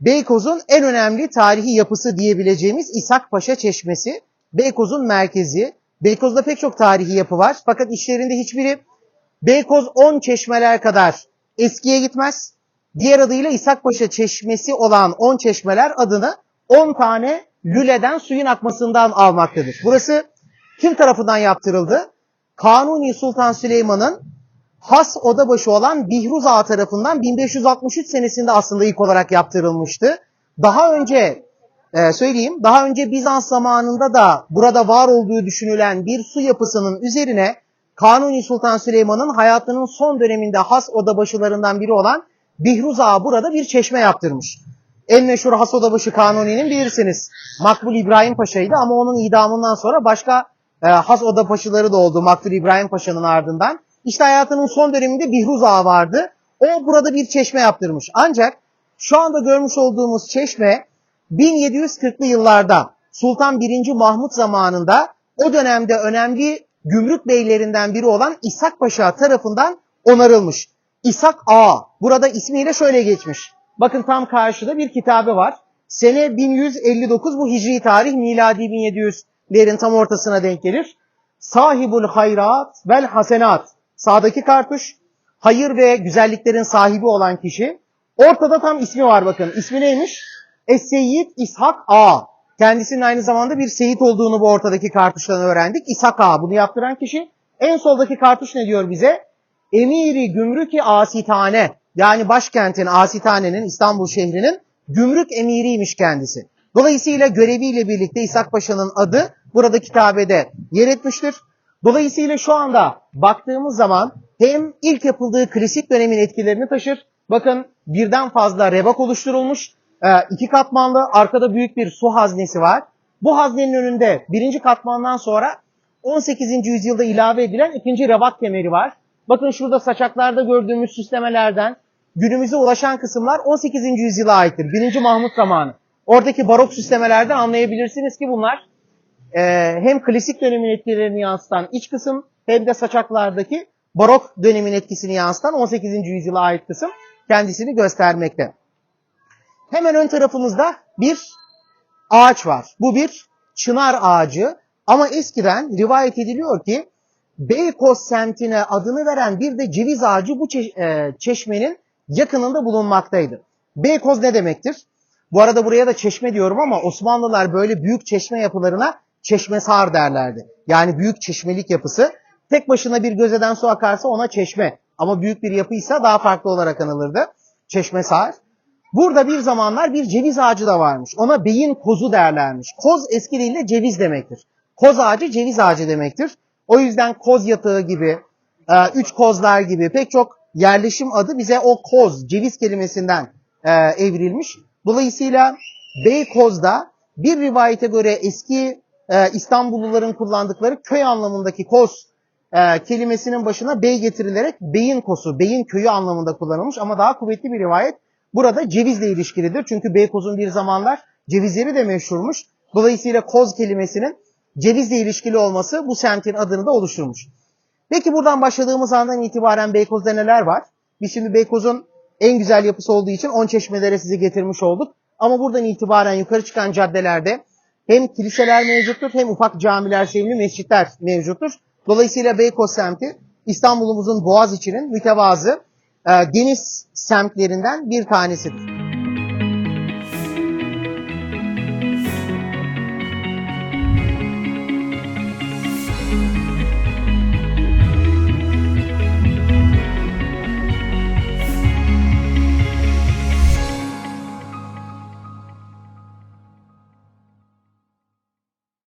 Beykoz'un en önemli tarihi yapısı diyebileceğimiz İshak Paşa Çeşmesi. Beykoz'un merkezi. Beykoz'da pek çok tarihi yapı var. Fakat içlerinde hiçbiri Beykoz 10 çeşmeler kadar eskiye gitmez. Diğer adıyla İshak Paşa Çeşmesi olan 10 çeşmeler adını 10 tane lüleden suyun akmasından almaktadır. Burası kim tarafından yaptırıldı? Kanuni Sultan Süleyman'ın has odabaşı olan Bihruz Ağa tarafından 1563 senesinde aslında ilk olarak yaptırılmıştı. Daha önce e, söyleyeyim, daha önce Bizans zamanında da burada var olduğu düşünülen bir su yapısının üzerine Kanuni Sultan Süleyman'ın hayatının son döneminde has odabaşılarından biri olan Bihruz Ağa burada bir çeşme yaptırmış. En meşhur has odabaşı Kanuni'nin bilirsiniz. Makbul İbrahim Paşa'ydı ama onun idamından sonra başka e, has odabaşıları da oldu Makbul İbrahim Paşa'nın ardından. İşte hayatının son döneminde Bihruz Ağa vardı. O burada bir çeşme yaptırmış. Ancak şu anda görmüş olduğumuz çeşme 1740'lı yıllarda Sultan 1. Mahmut zamanında o dönemde önemli gümrük beylerinden biri olan İshak Paşa tarafından onarılmış. İshak Ağa. Burada ismiyle şöyle geçmiş. Bakın tam karşıda bir kitabı var. Sene 1159 bu hicri tarih miladi 1700'lerin tam ortasına denk gelir. Sahibul hayrat vel hasenat. Sağdaki kartuş hayır ve güzelliklerin sahibi olan kişi. Ortada tam ismi var bakın. İsmi neymiş? Es-Seyyid İshak Ağa. Kendisinin aynı zamanda bir seyit olduğunu bu ortadaki kartuştan öğrendik. İshak Ağa bunu yaptıran kişi. En soldaki kartuş ne diyor bize? Emiri Gümrük-i Asitane. Yani başkentin Asitane'nin İstanbul şehrinin gümrük emiriymiş kendisi. Dolayısıyla göreviyle birlikte İshak Paşa'nın adı burada kitabede yer etmiştir. Dolayısıyla şu anda baktığımız zaman hem ilk yapıldığı klasik dönemin etkilerini taşır. Bakın birden fazla rebak oluşturulmuş. Ee, iki katmanlı arkada büyük bir su haznesi var. Bu haznenin önünde birinci katmandan sonra 18. yüzyılda ilave edilen ikinci rebak kemeri var. Bakın şurada saçaklarda gördüğümüz süslemelerden günümüze ulaşan kısımlar 18. yüzyıla aittir. 1. Mahmut zamanı. Oradaki barok süslemelerden anlayabilirsiniz ki bunlar e, hem klasik dönemin etkilerini yansıtan iç kısım hem de saçaklardaki barok dönemin etkisini yansıtan 18. yüzyıla ait kısım kendisini göstermekte. Hemen ön tarafımızda bir ağaç var. Bu bir çınar ağacı ama eskiden rivayet ediliyor ki Beykoz semtine adını veren bir de ceviz ağacı bu e, çeşmenin yakınında bulunmaktaydı. Beykoz ne demektir? Bu arada buraya da çeşme diyorum ama Osmanlılar böyle büyük çeşme yapılarına çeşmesar derlerdi. Yani büyük çeşmelik yapısı. Tek başına bir gözeden su akarsa ona çeşme. Ama büyük bir yapıysa daha farklı olarak anılırdı. Çeşmesar. Burada bir zamanlar bir ceviz ağacı da varmış. Ona beyin kozu derlermiş. Koz eski dille ceviz demektir. Koz ağacı ceviz ağacı demektir. O yüzden koz yatağı gibi, e, üç kozlar gibi pek çok yerleşim adı bize o koz, ceviz kelimesinden e, evrilmiş. Dolayısıyla Beykoz'da bir rivayete göre eski e, İstanbulluların kullandıkları köy anlamındaki koz e, kelimesinin başına bey getirilerek beyin kosu, beyin köyü anlamında kullanılmış ama daha kuvvetli bir rivayet burada cevizle ilişkilidir. Çünkü Beykoz'un bir zamanlar cevizleri de meşhurmuş. Dolayısıyla koz kelimesinin cevizle ilişkili olması bu semtin adını da oluşturmuş. Peki buradan başladığımız andan itibaren Beykoz'da neler var? Biz şimdi Beykoz'un en güzel yapısı olduğu için 10 çeşmelere sizi getirmiş olduk. Ama buradan itibaren yukarı çıkan caddelerde hem kiliseler mevcuttur hem ufak camiler, sevimli mescitler mevcuttur. Dolayısıyla Beykoz semti İstanbul'umuzun Boğaziçi'nin mütevazı e, geniş semtlerinden bir tanesidir.